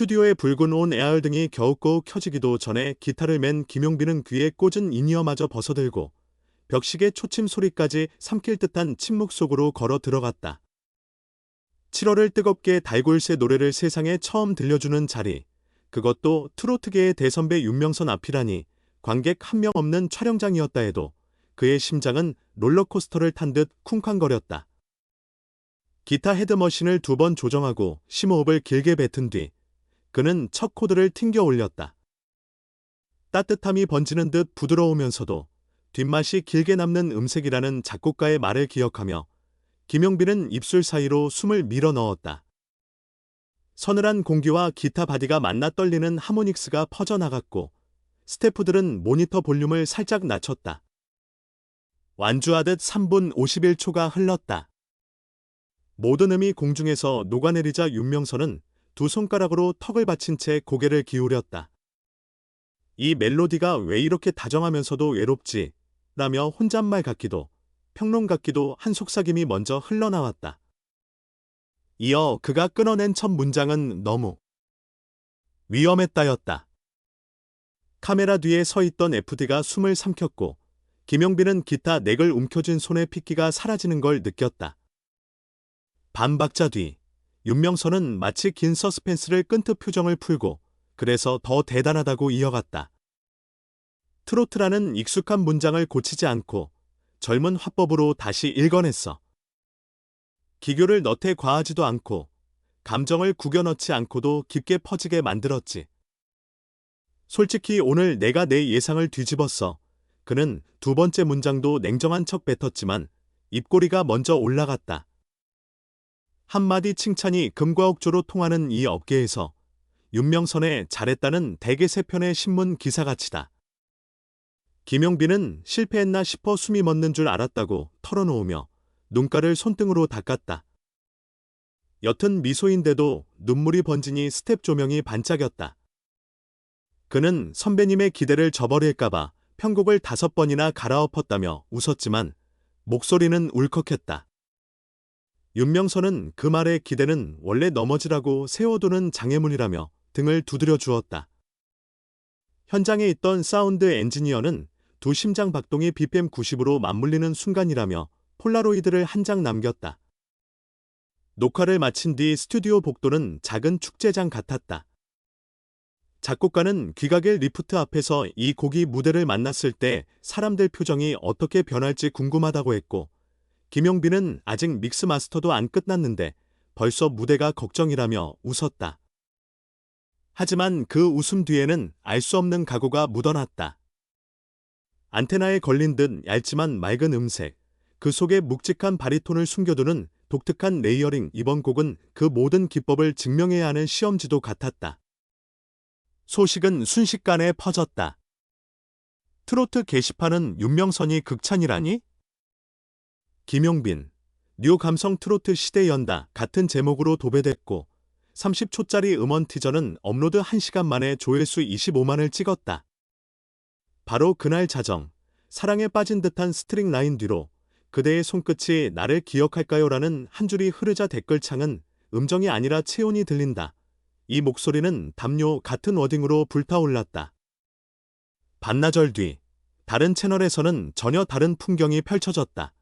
스튜디오의 붉은 온 에어얼 등이 겨우겨우 켜지기도 전에 기타를 맨 김용빈은 귀에 꽂은 인이어마저 벗어들고 벽식의 초침 소리까지 삼킬 듯한 침묵 속으로 걸어 들어갔다. 7월을 뜨겁게 달골새 노래를 세상에 처음 들려주는 자리. 그것도 트로트계의 대선배 윤명선 앞이라니 관객 한 명 없는 촬영장이었다 해도 그의 심장은 롤러코스터를 탄 듯 쿵쾅거렸다. 기타 헤드머신을 두 번 조정하고 심호흡을 길게 뱉은 뒤 그는 첫 코드를 튕겨 올렸다. 따뜻함이 번지는 듯 부드러우면서도 뒷맛이 길게 남는 음색이라는 작곡가의 말을 기억하며 김용빈은 입술 사이로 숨을 밀어 넣었다. 서늘한 공기와 기타 바디가 만나 떨리는 하모닉스가 퍼져나갔고 스태프들은 모니터 볼륨을 살짝 낮췄다. 완주하듯 3분 51초가 흘렀다. 모든 음이 공중에서 녹아내리자 윤명선은 두 손가락으로 턱을 받친 채 고개를 기울였다. 이 멜로디가 왜 이렇게 다정하면서도 외롭지? 라며 혼잣말 같기도 평론 같기도 한 속삭임이 먼저 흘러나왔다. 이어 그가 끊어낸 첫 문장은 너무 위험했다였다. 카메라 뒤에 서 있던 FD가 숨을 삼켰고 김영빈은 기타 넥을 움켜쥔 손의 핏기가 사라지는 걸 느꼈다. 반박자 뒤 윤명선은 마치 긴 서스펜스를 끈트 표정을 풀고 그래서 더 대단하다고 이어갔다. 트로트라는 익숙한 문장을 고치지 않고 젊은 화법으로 다시 읽어냈어. 기교를 너태 과하지도 않고 감정을 구겨 넣지 않고도 깊게 퍼지게 만들었지. 솔직히 오늘 내가 내 예상을 뒤집었어. 그는 두 번째 문장도 냉정한 척 뱉었지만 입꼬리가 먼저 올라갔다. 한마디 칭찬이 금과 옥조로 통하는 이 업계에서 윤명선의 잘했다는 대개 세 편의 신문 기사가치다. 김용빈은 실패했나 싶어 숨이 멎는 줄 알았다고 털어놓으며 눈가를 손등으로 닦았다. 옅은 미소인데도 눈물이 번지니 스텝 조명이 반짝였다. 그는 선배님의 기대를 저버릴까봐 편곡을 다섯 번이나 갈아엎었다며 웃었지만 목소리는 울컥했다. 윤명선은 그 말의 기대는 원래 넘어지라고 세워두는 장애물이라며 등을 두드려 주었다. 현장에 있던 사운드 엔지니어는 두 심장 박동이 BPM 90으로 맞물리는 순간이라며 폴라로이드를 한 장 남겼다. 녹화를 마친 뒤 스튜디오 복도는 작은 축제장 같았다. 작곡가는 귀가길 리프트 앞에서 이 곡이 무대를 만났을 때 사람들 표정이 어떻게 변할지 궁금하다고 했고, 김용빈은 아직 믹스 마스터도 안 끝났는데 벌써 무대가 걱정이라며 웃었다. 하지만 그 웃음 뒤에는 알 수 없는 각오가 묻어났다. 안테나에 걸린 듯 얇지만 맑은 음색, 그 속에 묵직한 바리톤을 숨겨두는 독특한 레이어링 이번 곡은 그 모든 기법을 증명해야 하는 시험지도 같았다. 소식은 순식간에 퍼졌다. 트로트 게시판은 윤명선이 극찬이라니? 김용빈, 뉴 감성 트로트 시대 연다 같은 제목으로 도배됐고 30초짜리 음원 티저는 업로드 1시간 만에 조회수 25만을 찍었다. 바로 그날 자정, 사랑에 빠진 듯한 스트링 라인 뒤로 그대의 손끝이 나를 기억할까요? 라는 한 줄이 흐르자 댓글창은 음정이 아니라 체온이 들린다. 이 목소리는 담요 같은 워딩으로 불타올랐다. 반나절 뒤, 다른 채널에서는 전혀 다른 풍경이 펼쳐졌다.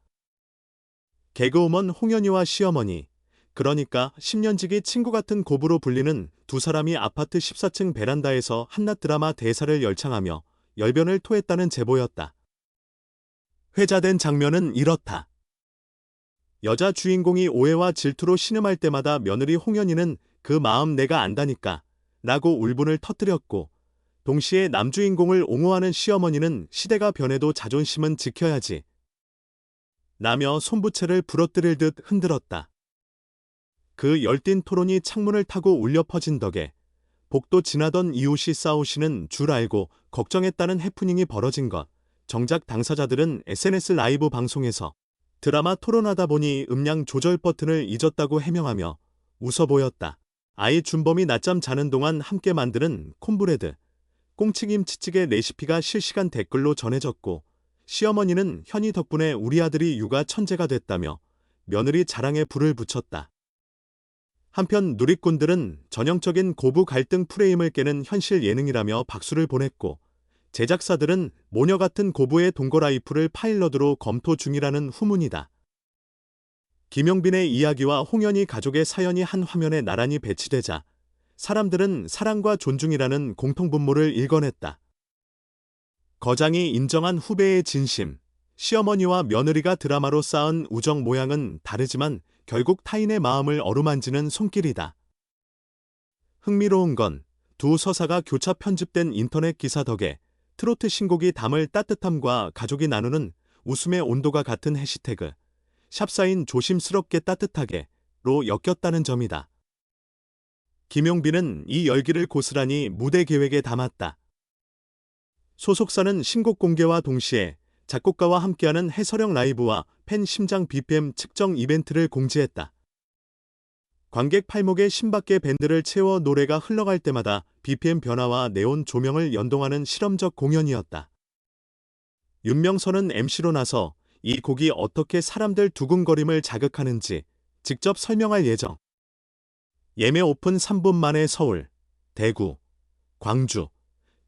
개그우먼 홍현희와 시어머니, 그러니까 10년지기 친구 같은 고부로 불리는 두 사람이 아파트 14층 베란다에서 한낮 드라마 대사를 열창하며 열변을 토했다는 제보였다. 회자된 장면은 이렇다. 여자 주인공이 오해와 질투로 신음할 때마다 며느리 홍현희는 그 마음 내가 안다니까 라고 울분을 터뜨렸고 동시에 남주인공을 옹호하는 시어머니는 시대가 변해도 자존심은 지켜야지 라며 손부채를 부러뜨릴 듯 흔들었다. 그 열띤 토론이 창문을 타고 울려 퍼진 덕에 복도 지나던 이웃이 싸우시는 줄 알고 걱정했다는 해프닝이 벌어진 것. 정작 당사자들은 SNS 라이브 방송에서 드라마 토론하다 보니 음량 조절 버튼을 잊었다고 해명하며 웃어 보였다. 아이 준범이 낮잠 자는 동안 함께 만드는 콤브레드, 꽁치김치찌개 레시피가 실시간 댓글로 전해졌고 시어머니는 현이 덕분에 우리 아들이 육아 천재가 됐다며 며느리 자랑에 불을 붙였다. 한편 누리꾼들은 전형적인 고부 갈등 프레임을 깨는 현실 예능이라며 박수를 보냈고 제작사들은 모녀 같은 고부의 동거라이프를 파일럿으로 검토 중이라는 후문이다. 김용빈의 이야기와 홍현희 가족의 사연이 한 화면에 나란히 배치되자 사람들은 사랑과 존중이라는 공통분모를 읽어냈다. 거장이 인정한 후배의 진심, 시어머니와 며느리가 드라마로 쌓은 우정 모양은 다르지만 결국 타인의 마음을 어루만지는 손길이다. 흥미로운 건 두 서사가 교차 편집된 인터넷 기사 덕에 트로트 신곡이 담을 따뜻함과 가족이 나누는 웃음의 온도가 같은 해시태그 샵사인 조심스럽게 따뜻하게로 엮였다는 점이다. 김용빈은 이 열기를 고스란히 무대 계획에 담았다. 소속사는 신곡 공개와 동시에 작곡가와 함께하는 해서령 라이브와 팬 심장 BPM 측정 이벤트를 공지했다. 관객 팔목에 신밖에 밴드를 채워 노래가 흘러갈 때마다 BPM 변화와 네온 조명을 연동하는 실험적 공연이었다. 윤명선은 MC로 나서 이 곡이 어떻게 사람들 두근거림을 자극하는지 직접 설명할 예정. 예매 오픈 3분 만에 서울, 대구, 광주,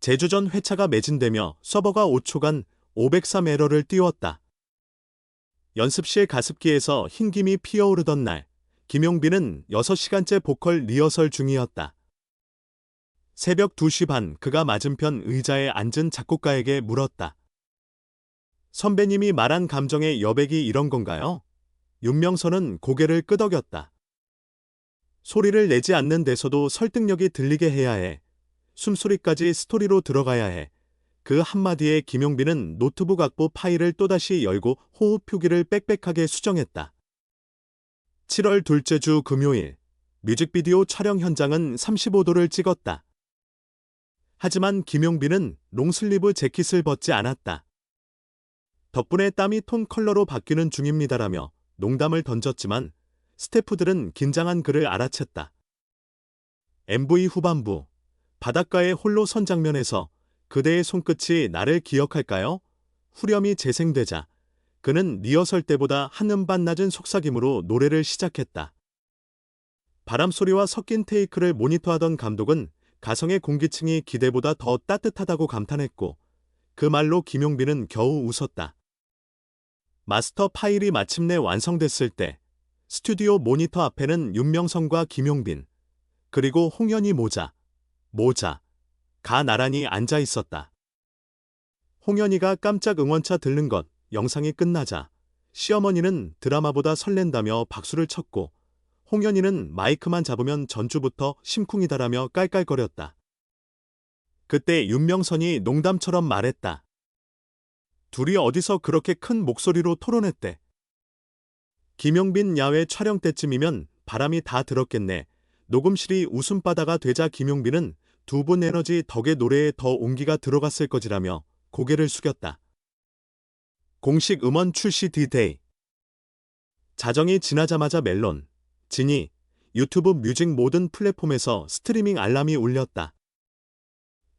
제주전 회차가 매진되며 서버가 5초간 503 에러를 띄웠다. 연습실 가습기에서 흰김이 피어오르던 날, 김용빈은 6시간째 보컬 리허설 중이었다. 새벽 2시 반 그가 맞은편 의자에 앉은 작곡가에게 물었다. 선배님이 말한 감정의 여백이 이런 건가요? 윤명선은 고개를 끄덕였다. 소리를 내지 않는 데서도 설득력이 들리게 해야 해. 숨소리까지 스토리로 들어가야 해. 그 한마디에 김용빈은 노트북 악보 파일을 또다시 열고 호흡 표기를 빽빽하게 수정했다. 7월 둘째 주 금요일, 뮤직비디오 촬영 현장은 35도를 찍었다. 하지만 김용빈은 롱슬리브 재킷을 벗지 않았다. 덕분에 땀이 톤 컬러로 바뀌는 중입니다라며 농담을 던졌지만 스태프들은 긴장한 그를 알아챘다. MV 후반부, 바닷가의 홀로 선 장면에서 그대의 손끝이 나를 기억할까요? 후렴이 재생되자 그는 리허설 때보다 한음 반 낮은 속삭임으로 노래를 시작했다. 바람소리와 섞인 테이크를 모니터하던 감독은 가성의 공기층이 기대보다 더 따뜻하다고 감탄했고 그 말로 김용빈은 겨우 웃었다. 마스터 파일이 마침내 완성됐을 때 스튜디오 모니터 앞에는 윤명성과 김용빈 그리고 홍현희 모자, 모자, 가 나란히 앉아 있었다. 홍현희가 깜짝 응원차 들른 것 영상이 끝나자 시어머니는 드라마보다 설렌다며 박수를 쳤고 홍현희는 마이크만 잡으면 전주부터 심쿵이다라며 깔깔거렸다. 그때 윤명선이 농담처럼 말했다. 둘이 어디서 그렇게 큰 목소리로 토론했대. 김용빈 야외 촬영 때쯤이면 바람이 다 들었겠네. 녹음실이 웃음바다가 되자 김용빈은 두 분 에너지 덕에 노래에 더 온기가 들어갔을 거지라며 고개를 숙였다. 공식 음원 출시 디데이. 자정이 지나자마자 멜론, 진이, 유튜브 뮤직 모든 플랫폼에서 스트리밍 알람이 울렸다.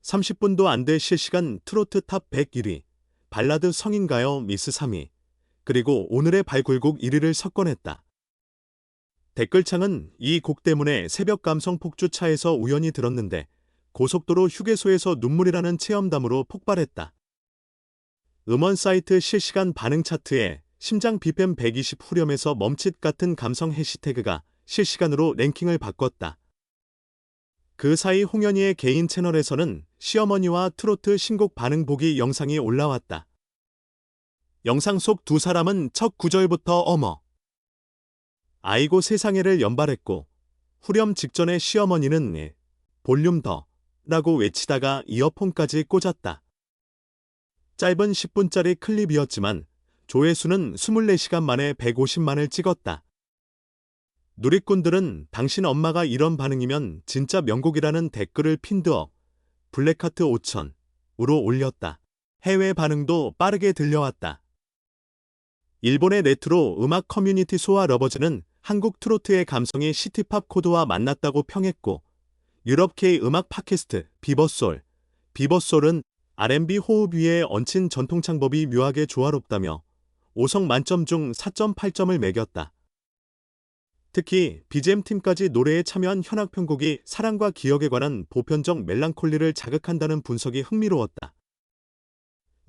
30분도 안 돼 실시간 트로트 탑 101위, 발라드 성인가요 미스 3위, 그리고 오늘의 발굴곡 1위를 석권했다. 댓글창은 이 곡 때문에 새벽 감성 폭주차에서 우연히 들었는데 고속도로 휴게소에서 눈물이라는 체험담으로 폭발했다. 음원 사이트 실시간 반응 차트에 심장 BPM 120 후렴에서 멈칫 같은 감성 해시태그가 실시간으로 랭킹을 바꿨다. 그 사이 홍현희의 개인 채널에서는 시어머니와 트로트 신곡 반응 보기 영상이 올라왔다. 영상 속 두 사람은 첫 구절부터 어머. 아이고 세상에를 연발했고 후렴 직전에 시어머니는 네, 볼륨 더 라고 외치다가 이어폰까지 꽂았다. 짧은 10분짜리 클립이었지만 조회수는 24시간 만에 150만을 찍었다. 누리꾼들은 당신 엄마가 이런 반응이면 진짜 명곡이라는 댓글을 핀드업, 블랙하트 5천으로 올렸다. 해외 반응도 빠르게 들려왔다. 일본의 레트로 음악 커뮤니티 소아 러버즈는 한국 트로트의 감성이 시티팝 코드와 만났다고 평했고, 유럽 K 음악 팟캐스트 비버솔, 비버솔은 R&B 호흡 위에 얹힌 전통 창법이 묘하게 조화롭다며 5성 만점 중 4.8점을 매겼다. 특히 BGM팀까지 노래에 참여한 현악 편곡이 사랑과 기억에 관한 보편적 멜랑콜리를 자극한다는 분석이 흥미로웠다.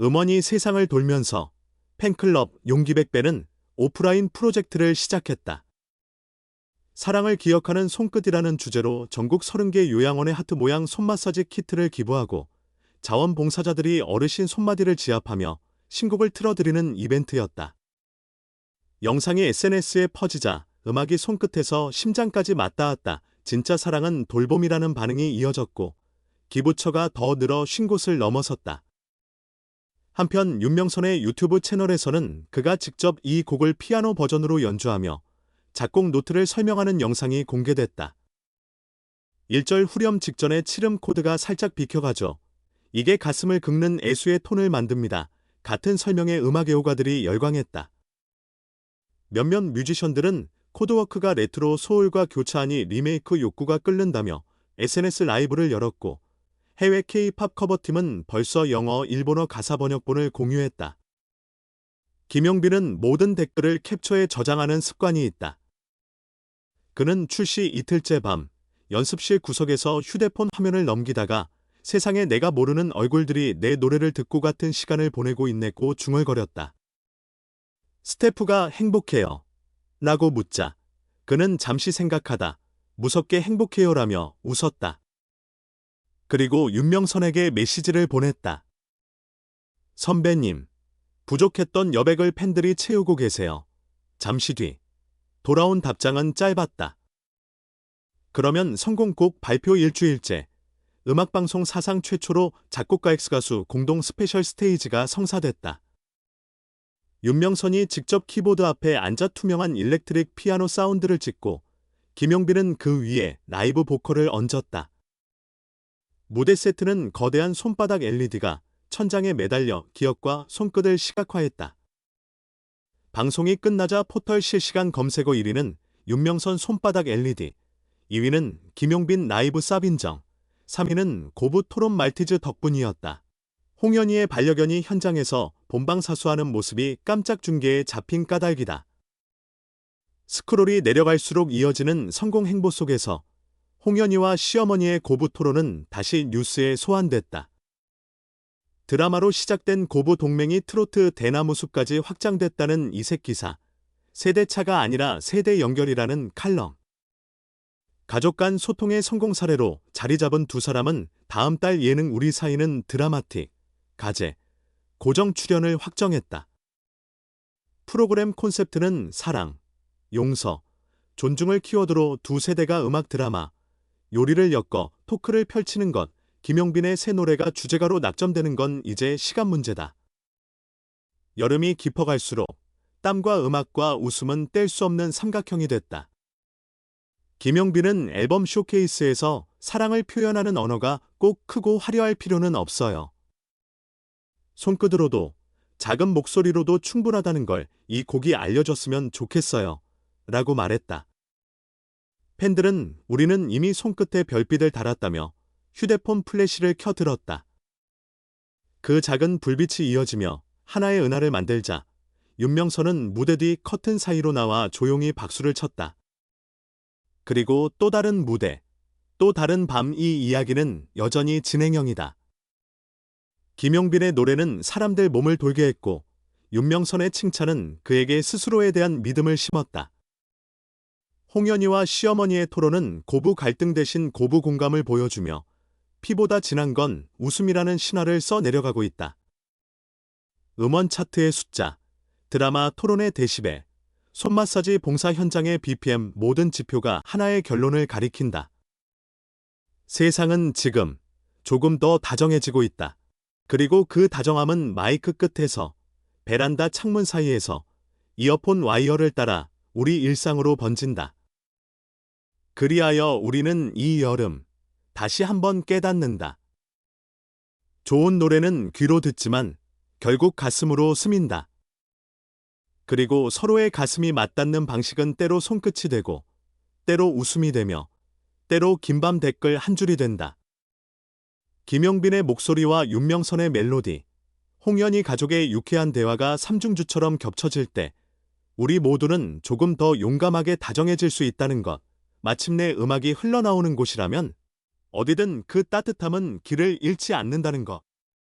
음원이 세상을 돌면서 팬클럽 용기백배는 오프라인 프로젝트를 시작했다. 사랑을 기억하는 손끝이라는 주제로 전국 30개 요양원의 하트 모양 손마사지 키트를 기부하고 자원봉사자들이 어르신 손마디를 지압하며 신곡을 틀어드리는 이벤트였다. 영상이 SNS에 퍼지자 음악이 손끝에서 심장까지 맞닿았다. 진짜 사랑은 돌봄이라는 반응이 이어졌고 기부처가 더 늘어 쉰 곳을 넘어섰다. 한편 윤명선의 유튜브 채널에서는 그가 직접 이 곡을 피아노 버전으로 연주하며 작곡 노트를 설명하는 영상이 공개됐다. 1절 후렴 직전에 칠음 코드가 살짝 비켜가죠. 이게 가슴을 긁는 애수의 톤을 만듭니다. 같은 설명에 음악 애호가들이 열광했다. 몇몇 뮤지션들은 코드워크가 레트로 소울과 교차하니 리메이크 욕구가 끓는다며 SNS 라이브를 열었고 해외 K-팝 커버팀은 벌써 영어, 일본어 가사 번역본을 공유했다. 김용빈은 모든 댓글을 캡처해 저장하는 습관이 있다. 그는 출시 이틀째 밤 연습실 구석에서 휴대폰 화면을 넘기다가 세상에 내가 모르는 얼굴들이 내 노래를 듣고 같은 시간을 보내고 있네고 중얼거렸다. 스태프가 행복해요. 라고 묻자 그는 잠시 생각하다 무섭게 행복해요라며 웃었다. 그리고 윤명선에게 메시지를 보냈다. 선배님, 부족했던 여백을 팬들이 채우고 계세요. 잠시 뒤 돌아온 답장은 짧았다. 그러면 성공곡 발표 일주일째 음악방송 사상 최초로 작곡가 엑스가수 공동 스페셜 스테이지가 성사됐다. 윤명선이 직접 키보드 앞에 앉아 투명한 일렉트릭 피아노 사운드를 찍고 김용빈은 그 위에 라이브 보컬을 얹었다. 무대 세트는 거대한 손바닥 LED가 천장에 매달려 기억과 손끝을 시각화했다. 방송이 끝나자 포털 실시간 검색어 1위는 윤명선 손바닥 LED, 2위는 김용빈 라이브 쌉인정, 3위는 고부 토론 말티즈 덕분이었다. 홍현희의 반려견이 현장에서 본방 사수하는 모습이 깜짝 중계에 잡힌 까닭이다. 스크롤이 내려갈수록 이어지는 성공 행보 속에서 홍현희와 시어머니의 고부 토론은 다시 뉴스에 소환됐다. 드라마로 시작된 고부 동맹이 트로트 대나무숲까지 확장됐다는 이색 기사. 세대차가 아니라 세대 연결이라는 칼럼. 가족 간 소통의 성공 사례로 자리 잡은 두 사람은 다음 달 예능 우리 사이는 드라마틱, 가제, 고정 출연을 확정했다. 프로그램 콘셉트는 사랑, 용서, 존중을 키워드로 두 세대가 음악 드라마, 요리를 엮어 토크를 펼치는 것, 김용빈의 새 노래가 주제가로 낙점되는 건 이제 시간 문제다. 여름이 깊어갈수록 땀과 음악과 웃음은 뗄 수 없는 삼각형이 됐다. 김용빈은 앨범 쇼케이스에서 사랑을 표현하는 언어가 꼭 크고 화려할 필요는 없어요. 손끝으로도 작은 목소리로도 충분하다는 걸 이 곡이 알려줬으면 좋겠어요. 라고 말했다. 팬들은 우리는 이미 손끝에 별빛을 달았다며 휴대폰 플래시를 켜들었다. 그 작은 불빛이 이어지며 하나의 은하를 만들자 윤명선은 무대 뒤 커튼 사이로 나와 조용히 박수를 쳤다. 그리고 또 다른 무대, 또 다른 밤 이 이야기는 여전히 진행형이다. 김용빈의 노래는 사람들 몸을 돌게 했고 윤명선의 칭찬은 그에게 스스로에 대한 믿음을 심었다. 홍현희와 시어머니의 토론은 고부 갈등 대신 고부 공감을 보여주며 피보다 진한 건 웃음이라는 신화를 써 내려가고 있다. 음원 차트의 숫자, 드라마 토론의 데시벨, 손마사지 봉사 현장의 BPM 모든 지표가 하나의 결론을 가리킨다. 세상은 지금 조금 더 다정해지고 있다. 그리고 그 다정함은 마이크 끝에서 베란다 창문 사이에서 이어폰 와이어를 따라 우리 일상으로 번진다. 그리하여 우리는 이 여름 다시 한번 깨닫는다. 좋은 노래는 귀로 듣지만 결국 가슴으로 스민다. 그리고 서로의 가슴이 맞닿는 방식은 때로 손끝이 되고, 때로 웃음이 되며, 때로 긴밤 댓글 한 줄이 된다. 김영빈의 목소리와 윤명선의 멜로디, 홍연희 가족의 유쾌한 대화가 삼중주처럼 겹쳐질 때, 우리 모두는 조금 더 용감하게 다정해질 수 있다는 것. 마침내 음악이 흘러나오는 곳이라면 어디든 그 따뜻함은 길을 잃지 않는다는 것.